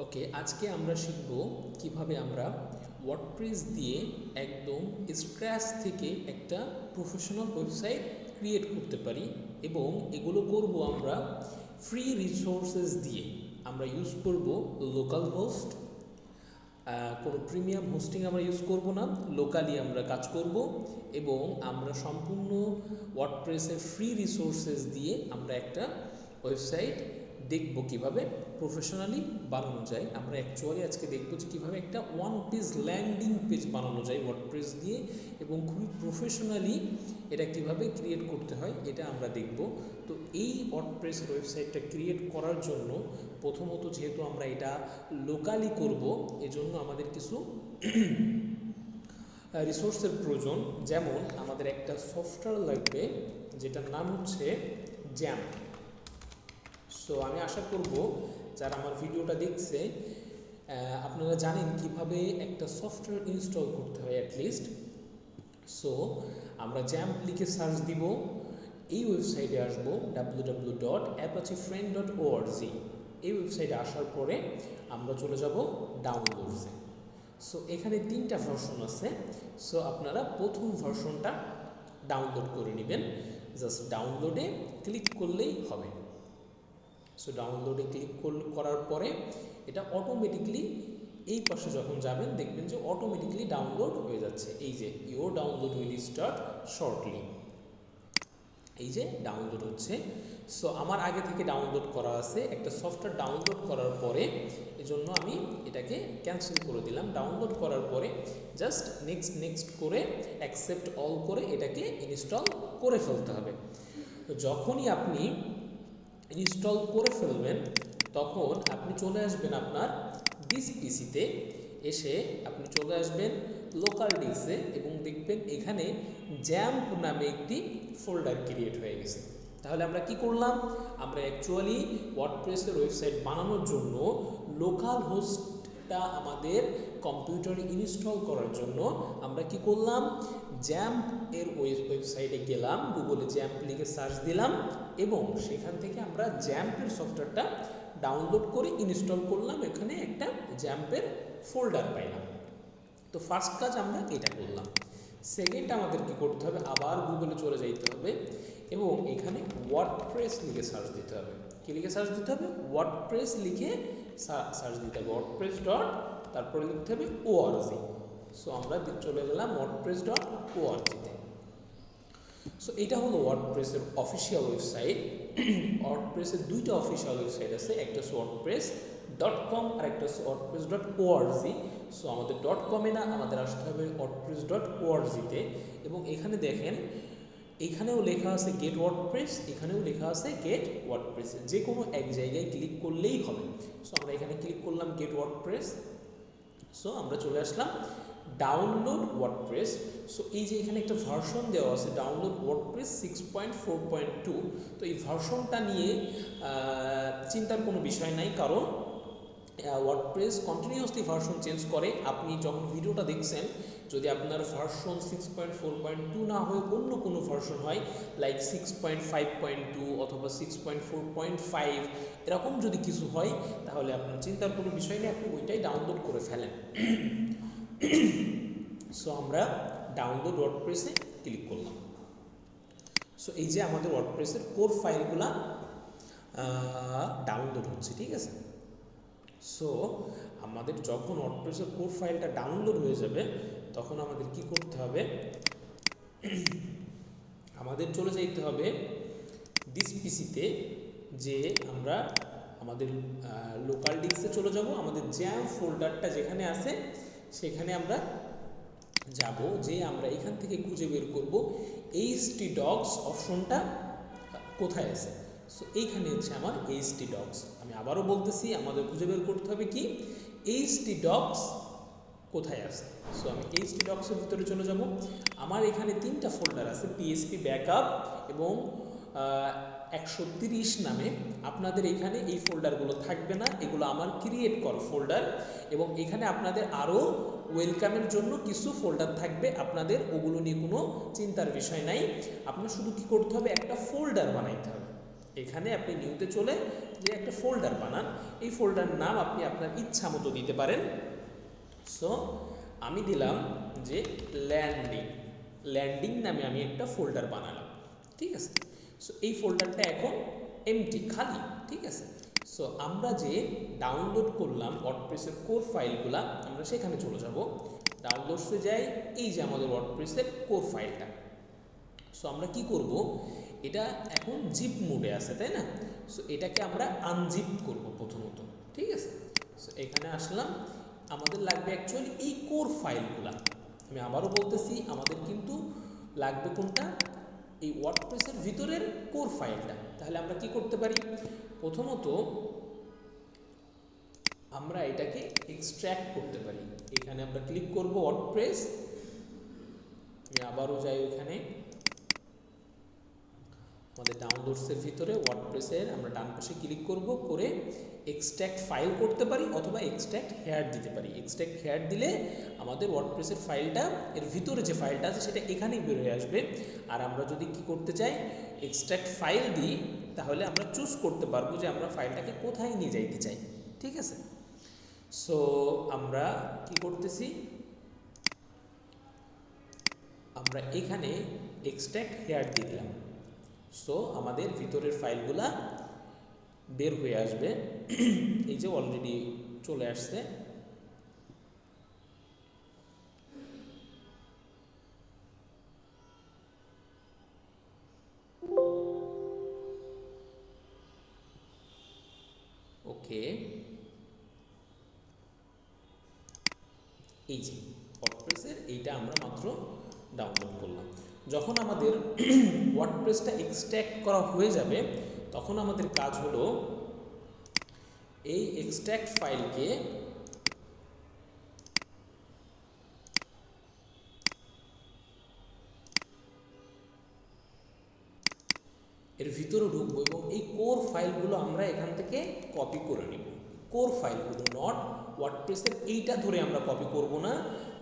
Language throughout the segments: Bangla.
ওকে আজকে আমরা শিখব কীভাবে আমরা ওয়ার্ডপ্রেস দিয়ে একদম স্ক্র্যাচ থেকে একটা প্রফেশনাল ওয়েবসাইট ক্রিয়েট করতে পারি এবং এগুলো করব আমরা ফ্রি রিসোর্সেস দিয়ে। আমরা ইউজ করব লোকাল হোস্ট কোনো প্রিমিয়াম হোস্টিং আমরা ইউজ করব না লোকালি আমরা কাজ করব এবং আমরা সম্পূর্ণ ওয়ার্ডপ্রেসের ফ্রি রিসোর্সেস দিয়ে আমরা একটা ওয়েবসাইট দেখব কীভাবে প্রফেশনালি বানানো যায়। আমরা অ্যাকচুয়ালি আজকে দেখব যে কীভাবে একটা ওয়ান পেজ ল্যান্ডিং পেজ বানানো যায় ওয়ার্ডপ্রেস দিয়ে এবং খুবই প্রফেশনালি এটা কীভাবে ক্রিয়েট করতে হয় এটা আমরা দেখব। তো এই ওয়ার্ডপ্রেস ওয়েবসাইটটা ক্রিয়েট করার জন্য প্রথমত যেহেতু আমরা এটা লোকালি করব, এজন্য আমাদের কিছু রিসোর্সের প্রয়োজন। যেমন আমাদের একটা সফটওয়্যার লাগবে, যেটার নাম হচ্ছে জ্যাম সো আমি আশা করব যারা আমার ভিডিওটা দেখছে আপনারা জানেন কীভাবে একটা সফটওয়্যার ইনস্টল করতে হয় অ্যাটলিস্ট সো আমরা জ্যাম্প লিখে সার্চ দিব, এই ওয়েবসাইটে আসব W W dot Apache friend dot ORG এই ওয়েবসাইটে আসার পরে আমরা চলে যাব ডাউনলোডসে সো এখানে তিনটা ভার্সন আছে। সো আপনারা প্রথম ভার্সনটা ডাউনলোড করে নেবেন। জাস্ট ডাউনলোডে ক্লিক করলেই হবে। সো ডাউনলোডে ক্লিক করার পরে এটা অটোমেটিকলি এই পাশে যখন যাবেন, দেখবেন যে অটোমেটিকলি ডাউনলোড হয়ে যাচ্ছে। এই যে your download will start shortly এই যে ডাউনলোড হচ্ছে। সো আমার আগে থেকে ডাউনলোড করা আছে। একটা সফটওয়্যার ডাউনলোড করার পরে এজন্য আমি এটাকে ক্যান্সেল করে দিলাম। ডাউনলোড করার পরে জাস্ট নেক্সট নেক্সট করে অ্যাকসেপ্ট অল করে এটাকে ইনস্টল করে ফেলতে হবে। তো যখনই আপনি ইনস্টল করে ফেলবেন, তখন আপনি চলে আসবেন আপনার ডিস পিসিতে এসে আপনি চলে আসবেন লোকাল ডিস্কে এবং দেখবেন এখানে জ্যাম্প নামে একটি ফোল্ডার ক্রিয়েট হয়ে গেছে। তাহলে আমরা কি করলাম? আমরা অ্যাকচুয়ালি ওয়ার্ডপ্রেসের ওয়েবসাইট বানানোর জন্য লোকাল হোস্টটা আমাদের কম্পিউটারে ইনস্টল করার জন্য আমরা কি করলাম? জ্যাম্প এর ওয়েবসাইটে গেলাম গুগলে জ্যাম্প লিখে সার্চ দিলাম এবং সেখান থেকে আমরা জ্যাম্পের সফটওয়্যারটা ডাউনলোড করে ইনস্টল করলাম। এখানে একটা জ্যাম্পের ফোল্ডার পাইলাম। তো ফার্স্ট কাজ আমরা এটা করলাম। সেকেন্ড আমাদের কি করতে হবে? আবার গুগলে চলে যাইতে হবে এবং এখানে ওয়ার্ডপ্রেস লিখে সার্চ দিতে হবে। কী লিখে সার্চ দিতে হবে? ওয়ার্ডপ্রেস লিখে সার্চ দিতে হবে। ওয়ার্ডপ্রেস ডট তারপরে লিখতে হবে ওআরজি সো আমরা চলে গেলাম ওয়ার্ডপ্রেস ডট ওআরজিতে সো এটা হলো ওয়ার্ডপ্রেসের অফিসিয়াল ওয়েবসাইট ওয়ার্ডপ্রেসের দুইটা অফিসিয়াল ওয়েবসাইট আছে, একটা হচ্ছে ওয়ার্ডপ্রেস ডট কম আর একটা হচ্ছে ওয়ার্ডপ্রেস ডট ওআরজি সো আমাদের ডট কমে না, আমাদের আসতে হবে ওয়ার্ডপ্রেস ডট ওআরজিতে এবং এখানে দেখেন, এখানেও লেখা আছে গেট ওয়ার্ডপ্রেস এখানেও লেখা আছে গেট ওয়ার্ডপ্রেস যে কোনো এক জায়গায় ক্লিক করলেই হবে। সো আমরা এখানে ক্লিক করলাম গেট ওয়ার্ডপ্রেস সো আমরা চলে আসলাম ডাউনলোড ওয়ার্ডপ্রেস সো এই যে এখানে একটা ভার্সন দেওয়া আছে download WordPress six point four point two তো এই ভার্সনটা নিয়ে চিন্তার কোনো বিষয় নাই। কারণ ওয়ার্ডপ্রেস কন্টিনিউয়াসলি ভার্সন চেঞ্জ করে। আপনি যখন ভিডিওটা দেখছেন, যদি আপনার version six point four point two না হয়ে অন্য কোনো ভার্সন হয় like six point five point two অথবা six point four point five এরকম যদি কিছু হয়, তাহলে আপনার চিন্তার কোনো বিষয় নেই। আপনি ওইটাই ডাউনলোড করে ফেলেন। সো আমরা ডাউনলোড ওয়ার্ডপ্রেসে ক্লিক করলাম। সো এই যে আমাদের ওয়ার্ডপ্রেসের কোর ফাইলগুলা ডাউনলোড হচ্ছে, ঠিক আছে? সো আমাদের যখন ওয়ার্ডপ্রেসের কোর ফাইলটা ডাউনলোড হয়ে যাবে, তখন আমাদের কি করতে হবে? আমাদের চলে যাইতে হবে দিস পিসিতে যে আমরা আমাদের লোকাল ডিস্কে চলে যাব, আমাদের জ্যাম ফোল্ডারটা যেখানে আছে সেখানে আমরা যাব, যে আমরা এখান থেকে খুঁজে বের করব এইচটি ডগস অপশনটা কোথায় আছে। সো এইখানে হচ্ছে আমার এইচটি ডগস আমি আবারও বলতেছি, আমাদের খুঁজে বের করতে হবে কি? এইচটি ডগস কোথায় আছে? সো আমি এইচটি ডগসের ভিতরে চলে যাব। আমার এখানে তিনটা ফোল্ডার আছে পিএসপি ব্যাকআপ এবং একশো তিরিশ নামে আপনাদের এখানে এই ফোল্ডারগুলো থাকবে না, এগুলো আমার ক্রিয়েট কর ফোল্ডার এবং এখানে আপনাদের আরও ওয়েলকামের জন্য কিছু ফোল্ডার থাকবে, আপনাদের ওগুলো নিয়ে কোনো চিন্তার বিষয় নাই। আপনার শুধু কি করতে হবে, একটা ফোল্ডার বানাইতে হবে। এখানে আপনি নিউতে চলে যে একটা ফোল্ডার বানান, এই ফোল্ডার নাম আপনি আপনার ইচ্ছা মতো দিতে পারেন। সো আমি দিলাম যে ল্যান্ডিং ল্যান্ডিং নামে আমি একটা ফোল্ডার বানালাম, ঠিক আছে? সো এই ফোল্ডারটা এখন এমটি খালি, ঠিক আছে? সো আমরা যে ডাউনলোড করলাম ওয়ার্ডপ্রেসের কোর ফাইলগুলা আমরা সেখানে চলে যাব। ডাউনলোডসে যাই, এই যে আমাদের ওয়ার্ডপ্রেসের কোর ফাইলটা সো আমরা কি করব? এটা এখন জিপ মোডে আছে, তাই না? সো এটাকে আমরা আনজিপ করব প্রথমত, ঠিক আছে? সো এখানে আসলাম। আমাদের লাগবে অ্যাকচুয়ালি এই কোর ফাইলগুলা আমি আবারও বলতেছি, আমাদের কিন্তু লাগবে কোনটা? এই ওয়ার্ডপ্রেসের ভিতরের কোর ফাইলটা তাহলে আমরা কি করতে পারি? প্রথমত, আমরা এটাকে এক্সট্র্যাক্ট করতে পারি। এখানে আমরা ক্লিক করব ওয়ার্ডপ্রেস আমি আবারও যাই ওখানে। আমাদের ডাউনলোডসের ভিতরে ওয়ার্ডপ্রেসের আমরা ডান পাশে ক্লিক করব, করে এক্সট্র্যাক্ট ফাইল করতে পারি অথবা এক্সট্র্যাক্ট হেয়ার দিতে পারি। এক্সট্র্যাক্ট হেয়ার দিলে আমাদের ওয়ার্ডপ্রেসের ফাইলটা এর ভিতরে যে ফাইলটা আছে সেটা এখানেই বের হয়ে আসবে। আর আমরা যদি কি করতে চাই এক্সট্র্যাক্ট ফাইল দিই, তাহলে আমরা চুজ করতে পারব যে আমরা ফাইলটাকে কোথায় নিয়ে যাইতে চাই। ঠিক আছে? সো আমরা কি করতেছি? আমরা এখানে এক্সট্র্যাক্ট হেয়ার দিয়ে দিলাম। সো আমাদের ভিতরের ফাইলগুলা বের হয়ে আসবে। এই যে অলরেডি চলে আসছে। ওকে এই যে ওয়ার্ডপ্রেসের এইটা আমরা মাত্র ডাউনলোড করলাম যখন আমাদের ওয়ার্ডপ্রেসটা এক্সট্র্যাক্ট করা হয়ে যাবে, তখন আমাদের কাজ হলো এই এক্সট্র্যাক্ট ফাইলকে এর ভিতরে ঢুকবো এবং এই কোর ফাইলগুলো আমরা এখান থেকে কপি করে নিব। কোর ফাইলগুলো নট ওয়ার্ডপ্রেসের এইটা ধরে আমরা কপি করব না।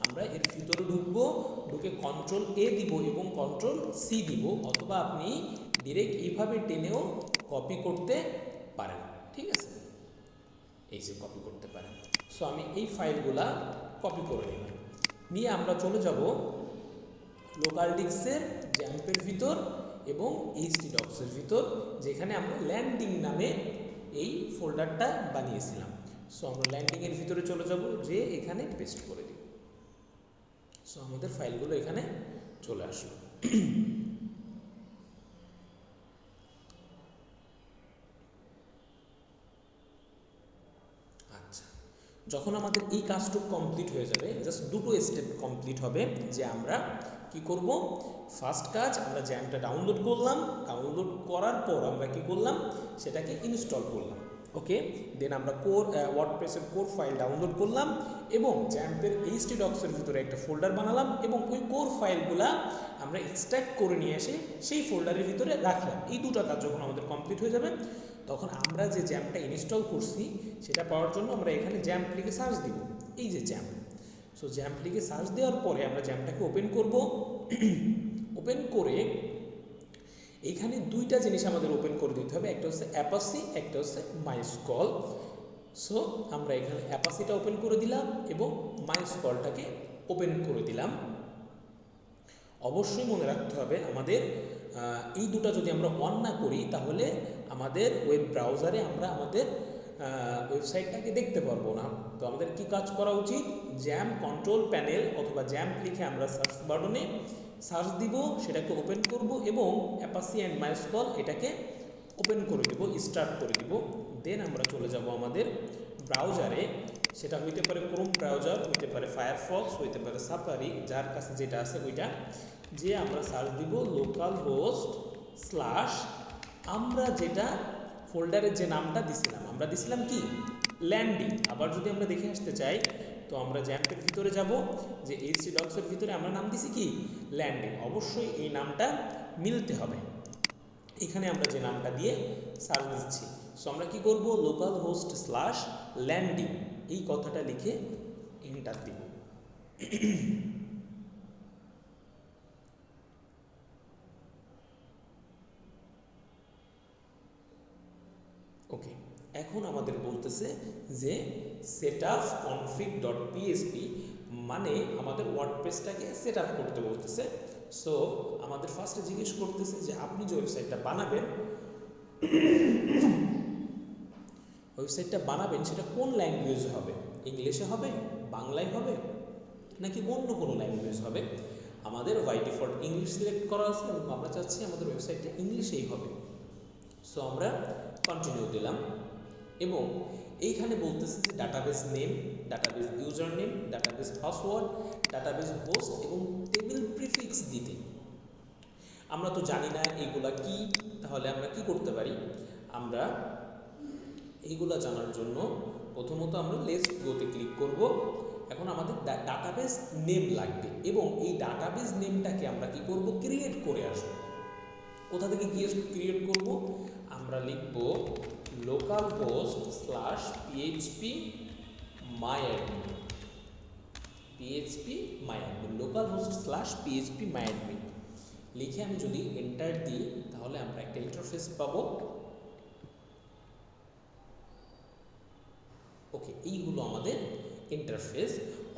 আমরা এর ভিতরে ঢুকবো, ঢুকে কন্ট্রোল এ দিব এবং কন্ট্রোল সি দিব, অথবা আপনি ডিরেক্ট এইভাবে টেনেও কপি করতে পারেন, ঠিক আছে? এই যে কপি করতে পারেন। সো আমি এই ফাইলগুলা কপি করে নিলাম। নিয়ে আমরা চলে যাব লোকাল ডিস্কের জ্যাম্পের ভিতর এবং এইচডি ডক্সের ভিতর, যেখানে আমরা ল্যান্ডিং নামে এই ফোল্ডারটা বানিয়েছিলাম। সো আমরা ল্যান্ডিংয়ের ভিতরে চলে যাব, যে এখানে পেস্ট করে দিই। সো আমাদের ফাইলগুলো এখানে চলে আসলো। আচ্ছা যখন আমাদের এই কাজটুকু কমপ্লিট হয়ে যাবে জাস্ট দুটো স্টেপ কমপ্লিট হবে, যে আমরা কি করব? ফার্স্ট কাজ, আমরা জ্যামটা ডাউনলোড করলাম। ডাউনলোড করার পর আমরা কি করলাম? সেটাকে ইনস্টল করলাম। ওকে দেন আমরা কোর ওয়ার্ডপ্রেসের কোর ফাইল ডাউনলোড করলাম এবং জ্যাম্পের এইচটি ডক্সের ভিতরে একটা ফোল্ডার বানালাম এবং ওই কোর ফাইলগুলা আমরা এক্সট্র্যাক্ট করে নিয়ে এসে সেই ফোল্ডারের ভিতরে রাখলাম। এই দুটো কাজ যখন আমাদের কমপ্লিট হয়ে যাবে, তখন আমরা যে জ্যাম্পটা ইনস্টল করছি, সেটা পাওয়ার জন্য আমরা এখানে জ্যাম্প লিখে সার্চ দিব। এই যে জ্যাম্প সো জ্যাম্প লিখে সার্চ দেওয়ার পরে আমরা জ্যাম্পটাকে ওপেন করব। ওপেন করে এইখানে দুইটা জিনিস আমাদের ওপেন করে দিতে হবে। একটা হচ্ছে অ্যাপাসি একটা হচ্ছে মাইস্কল সো আমরা এখানে অ্যাপাসিটা ওপেন করে দিলাম এবং মাইস্কলটাকে ওপেন করে দিলাম। অবশ্যই মনে রাখতে হবে আমাদের এই দুটো যদি আমরা অন না করি, তাহলে আমাদের ওয়েব ব্রাউজারে আমরা আমাদের ওয়েবসাইটটাকে দেখতে পারব না। তো আমাদের কি কাজ করা উচিত? জ্যাম কন্ট্রোল প্যানেল অথবা জ্যাম লিখে আমরা সার্চ বাটনে সার্চ দিব, সেটাকে ওপেন করব এবং অ্যাপাসি অ্যান্ড মাইস্কল এটাকে ওপেন করে দিব স্টার্ট করে দিব। দেন আমরা চলে যাব আমাদের ব্রাউজারে সেটা হইতে পারে ক্রোম ব্রাউজার হইতে পারে ফায়ারফক্স হইতে পারে সাফারি যার কাছে যেটা আছে ওইটা। যে আমরা সার্চ দিব লোকাল হোস্ট স্ল্যাশ আমরা যেটা ফোল্ডারের যে নামটা দিছিলাম, আমরা দিছিলাম কি? ল্যান্ডিং আবার যদি আমরা দেখে আসতে চাই, তো আমরা জ্যাম্পের ভিতরে যাব, যে এইচসি ডক্সের ভিতরে আমরা নাম দিছি কি? ল্যান্ডিং অবশ্যই এই নামটা মিলতে হবে। এখানে আমরা যে নামটা দিয়ে সার্চ দিচ্ছি। সো আমরা কি করব? লোকাল হোস্ট স্ল্যাশ ল্যান্ডিং এই কথাটা লিখে এন্টার দিব। এখন আমাদের বলতেছে যে set up config dot PSP মানে আমাদের ওয়ার্ডপ্রেসটাকে সেট আপ করতে বলতেছে। সো আমাদের ফার্স্টে জিজ্ঞেস করতেছে যে আপনি যে ওয়েবসাইটটা বানাবেন ওয়েবসাইটটা বানাবেন সেটা কোন ল্যাঙ্গুয়েজ হবে? ইংলিশে হবে? বাংলায় হবে? নাকি অন্য কোনো ল্যাঙ্গুয়েজ হবে? আমাদের বাই ডিফল্ট ইংলিশ সিলেক্ট করা আছে এবং আমরা চাচ্ছি আমাদের ওয়েবসাইটটা ইংলিশেই হবে। সো আমরা কন্টিনিউ দিলাম। এবং এইখানে বলতেছে যে database name database user name database password database host এবং টেবিল প্রিফিক্স দিতে। আমরা তো জানি না এইগুলা কি, তাহলে আমরা কি করতে পারি? আমরা এইগুলা জানার জন্য প্রথমত আমরা লেস্ট গোতে ক্লিক করব। এখন আমাদের ডাটাবেস নেম লাগবে এবং এই ডাটাবেস নেমটাকে আমরা কি করব? ক্রিয়েট করে আসব। কোথা থেকে গিয়ে ক্রিয়েট করব? আমরা লিখব local host slash PHP my admin PHP my admin local host slash PHP my admin লিখে আমি যদি এন্টার দিই, তাহলে আমরা একটা ইন্টারফেস পাবো। ওকে এইগুলো আমাদের ইন্টারফেস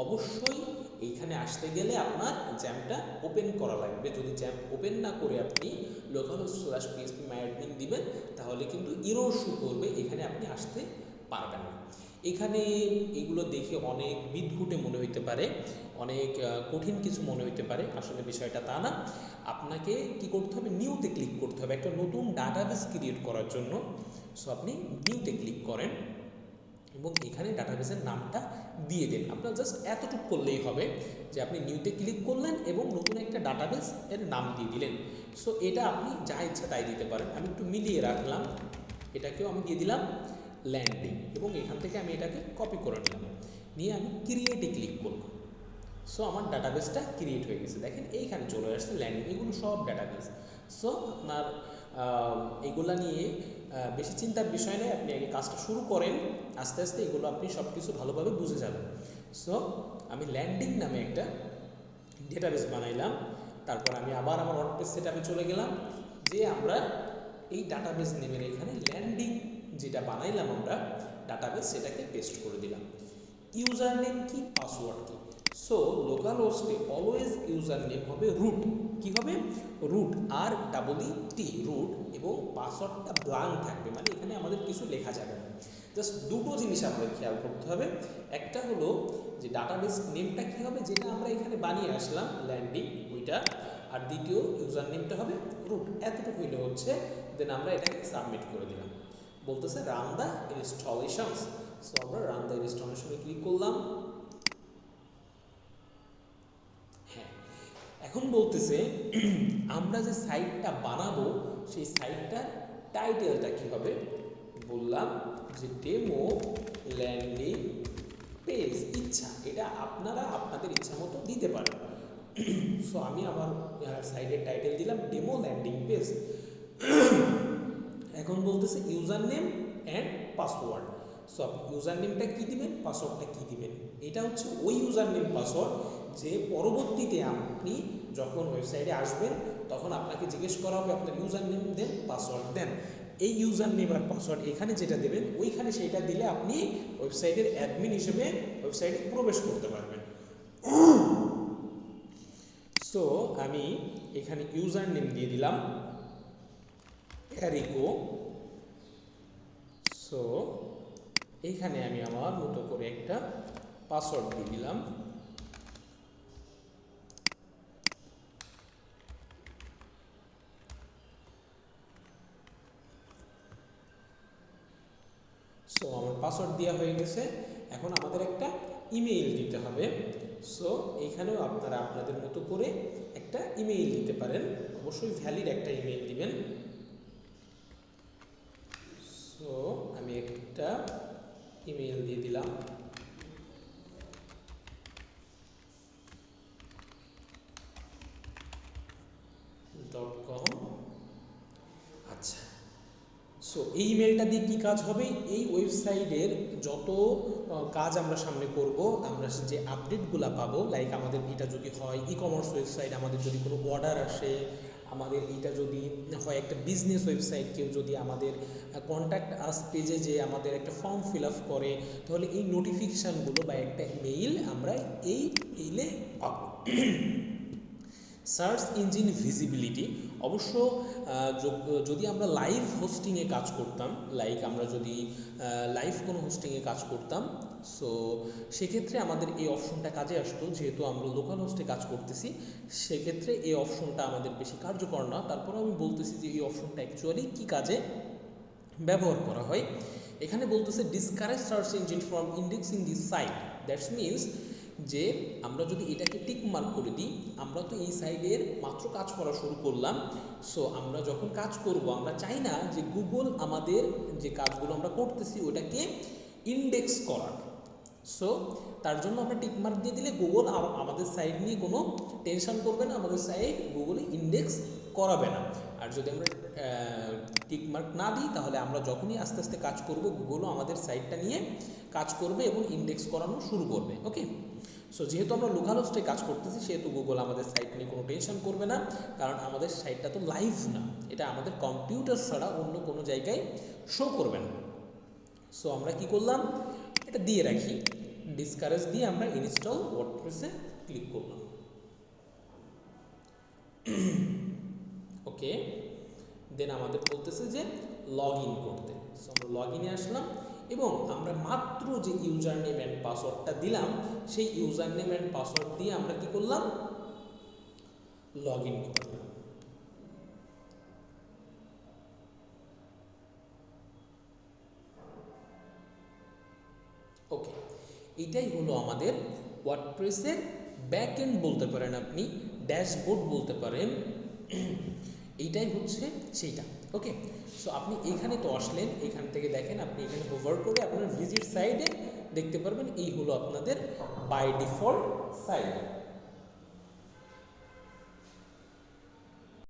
অবশ্যই এইখানে আসতে গেলে আপনার জ্যামটা ওপেন করা লাগবে। যদি জ্যাম ওপেন না করে আপনি local slash PSP my admin দিবেন, তাহলে কিন্তু ইরোর শু করবে, এখানে আপনি আসতে পারবেন না। এখানে এগুলো দেখে অনেক বিদঘুটে মনে হইতে পারে, অনেক কঠিন কিছু মনে হইতে পারে, আসলে বিষয়টা তা না। আপনাকে কি করতে হবে? নিউতে ক্লিক করতে হবে। একটা নতুন ডাটাবেস ক্রিয়েট করার জন্য। সো আপনি নিউতে ক্লিক করেন। এবং এখানে ডাটাবেসের নামটা দিয়ে দেন। আপনার জাস্ট এতটুকু করলেই হবে যে আপনি নিউতে ক্লিক করলেন এবং নতুন একটা ডাটাবেস এর নাম দিয়ে দিলেন। সো এটা আপনি যা ইচ্ছা তাই দিতে পারেন। আমি একটু মিলিয়ে রাখলাম। এটাকেও আমি দিয়ে দিলাম ল্যান্ডিং এবং এখান থেকে আমি এটাকে কপি করে নিলাম। নিয়ে আমি ক্রিয়েটে ক্লিক করব সো আমার ডাটাবেসটা ক্রিয়েট হয়ে গেছে। দেখেন, এইখানে চলে আসছে ল্যান্ডিং এগুলো সব ডাটাবেস সো আপনার এগুলা নিয়ে বেশি চিন্তার বিষয় নেই, আপনি আগে কাজটা শুরু করেন, আস্তে আস্তে এগুলো আপনি সব কিছু ভালোভাবে বুঝে যাবেন। সো আমি ল্যান্ডিং নামে একটা ডেটাবেস বানাইলাম, তারপর আমি আবার আমার ওয়ার্ডপ্রেস সেটআপে চলে গেলাম, যে আমরা এই ডাটাবেস নেমের এখানে ল্যান্ডিং যেটা বানাইলাম আমরা ডাটাবেস সেটাকে পেস্ট করে দিলাম। ইউজার নেম কি, পাসওয়ার্ড কি? সো লোকাল হোস্টে অলওয়েজ ইউজার নেম হবে রুট কি হবে? রুট আর ডাবল ই টি রুট এবং পাসওয়ার্ডটা ব্লাঙ্ক থাকবে মানে এখানে আমাদের কিছু লেখা যাবে না। জাস্ট দুটো জিনিস আমাদের খেয়াল করতে হবে। একটা হলো যে ডাটাবেস নেমটা কী হবে, যেটা আমরা এখানে বানিয়ে আসলাম ল্যান্ডিং ওইটা। আর দ্বিতীয় ইউজার নেমটা হবে রুট এতটুকু হইলে হচ্ছে। দেন আমরা এটাকে সাবমিট করে দিলাম। বলতেছে রান দ্য ইনস্টলেশনস সো আমরা রান দ্য ইনস্টলেশনে ক্লিক করলাম। হ্যাঁ এখন বলতেছে আমরা যে সাইটটা বানাবো সেই সাইটটার টাইটেলটা কি হবে? বললাম যে ডেমো ল্যান্ডিং পেজ ইচ্ছা। এটা আপনারা আপনাদের ইচ্ছা মতো দিতে পারেন। সো আমি আমার সাইটের টাইটেল দিলাম ডেমো ল্যান্ডিং পেজ এখন বলতেছে user name and password so user নেমটা কী দিবেন পাসওয়ার্ডটা কী দিবেন? এটা হচ্ছে ওই ইউজার নেম পাসওয়ার্ড যে পরবর্তীতে আপনি যখন ওয়েবসাইটে আসবেন তখন আপনাকে জিজ্ঞেস করা হবে আপনার ইউজার নেম দেন পাসওয়ার্ড দেন এই ইউজার নেম আর পাসওয়ার্ড এখানে যেটা দেবেন, ওইখানে সেইটা দিলে আপনি ওয়েবসাইটের অ্যাডমিন হিসেবে ওয়েবসাইটে প্রবেশ করতে পারবেন। সো আমি এখানে ইউজার নেম দিয়ে দিলাম। অ্যারিকো সো এইখানে আমি আমার মতো করে একটা পাসওয়ার্ড দিয়ে দিলাম সো আমার পাসওয়ার্ড দেওয়া হয়ে গেছে। এখন আমাদের একটা ইমেইল দিতে হবে। সো এইখানেও আপনারা আপনাদের মতো করে একটা ইমেইল দিতে পারেন। অবশ্যই ভ্যালিড একটা ইমেইল দিবেন। সো আমি একটা ইমেইল দিয়ে দিলাম ডট কম আচ্ছা সো এই ইমেলটা দিয়ে কী কাজ হবে? এই ওয়েবসাইটের যত কাজ আমরা সামনে করব, আমরা যে আপডেটগুলো পাবো লাইক আমাদের এটা যদি হয় ই কমার্স ওয়েবসাইট আমাদের যদি কোনো অর্ডার আসে, আমাদের এটা যদি হয় একটা বিজনেস ওয়েবসাইট কেউ যদি আমাদের কন্ট্যাক্ট আস পেজে যে আমাদের একটা ফর্ম ফিল আপ করে, তাহলে এই নোটিফিকেশানগুলো বা একটা মেইল আমরা এই মেইলে পাবো। সার্চ ইঞ্জিন ভিজিবিলিটি অবশ্য যদি আমরা লাইভ হোস্টিংয়ে কাজ করতাম লাইক আমরা যদি লাইভ কোনো হোস্টিংয়ে কাজ করতাম সো সেক্ষেত্রে আমাদের এই অপশনটা কাজে আসতো, যেহেতু আমরা লোকাল হোস্টে কাজ করতেছি, সেক্ষেত্রে এই অপশনটা আমাদের বেশি কার্যকর না। তারপরে আমি বলতেছি যে এই অপশনটা অ্যাকচুয়ালি কী কাজে ব্যবহার করা হয়। এখানে বলতেছে discourage search engine from indexing the site that's means যে আমরা যদি এটাকে টিক মার্ক করে দিই, আমরা তো এই সাইডের মাত্র কাজ করা শুরু করলাম। সো আমরা যখন কাজ করব, আমরা চাই না যে গুগল আমাদের যে কাজগুলো আমরা করতেছি, ওটাকে ইন্ডেক্স করার। সো তার জন্য আমরা টিক মার্ক দিয়ে দিলে গুগল আম- আমাদের সাইড নিয়ে কোনো টেনশন করবে না, আমাদের সাইট গুগলে ইন্ডেক্স করাবে না। আর যদি আমরা টিক মার্ক না দিই, তাহলে আমরা যখনই আস্তে আস্তে কাজ করব গুগলও আমাদের সাইটটা নিয়ে কাজ করবে এবং ইন্ডেক্স করানো শুরু করবে ওকে সো যেহেতু আমরা লোকাল হোস্টে কাজ করতেছি, সেহেতু গুগল আমাদের সাইট নিয়ে কোনো টেনশন করবে না, কারণ আমাদের সাইটটা তো লাইভ না। এটা আমাদের কম্পিউটার ছাড়া অন্য কোনো জায়গায় শো করবে না। সো আমরা কি করলাম? এটা দিয়ে রাখি। ডিসকারেজ দিয়ে আমরা ইনস্টল ওয়ার্ডপ্রেসে ক্লিক করলাম। ওকে দেন আমাদের বলতেছে যে লগ ইন করতে। সো আমরা লগ ইনে আসলাম এবং আমরা মাত্র যে ইউজার নেম অ্যান্ড পাসওয়ার্ডটা দিলাম, সেই ইউজার নেম অ্যান্ড পাসওয়ার্ড দিয়ে আমরা কি করলাম? লগ ইন করলাম। ওকে এটাই হলো আমাদের ওয়ার্ডপ্রেসের ব্যাক এন্ড বলতে পারেন আপনি ড্যাশবোর্ড বলতে পারেন। এইটাই হচ্ছে সেইটা ওকে সো আপনি এখানে তো আসলেন, এখান থেকে দেখেন আপনি এখানে হোভার করে আপনার ভিজিট সাইডে দেখতে পারবেন এই হলো আপনাদের বাই ডিফল্ট সাইড